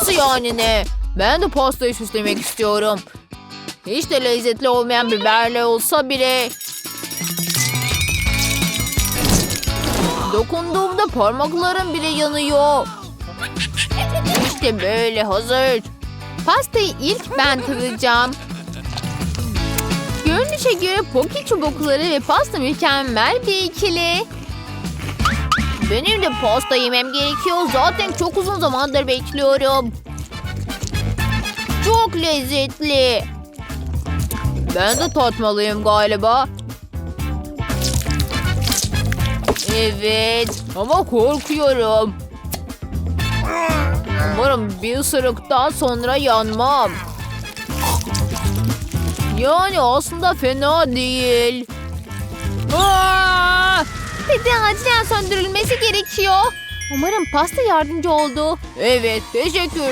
Nasıl yani ne? Ben de pastayı süslemek istiyorum. Hiç de lezzetli olmayan biberle olsa bile. Dokunduğumda parmaklarım bile yanıyor. İşte böyle hazır. Pastayı ilk ben tadacağım. Görünüşe göre poki çubukları ve pasta mükemmel bir ikili. Benim de pasta yemem gerekiyor. Zaten çok uzun zamandır bekliyorum. Çok lezzetli. Ben de tatmalıyım galiba. Evet ama korkuyorum. Umarım bir ısırıktan sonra yanmam. Yani aslında fena değil. Peki acilen söndürülmesi gerekiyor. Umarım pasta yardımcı oldu. Evet teşekkürler.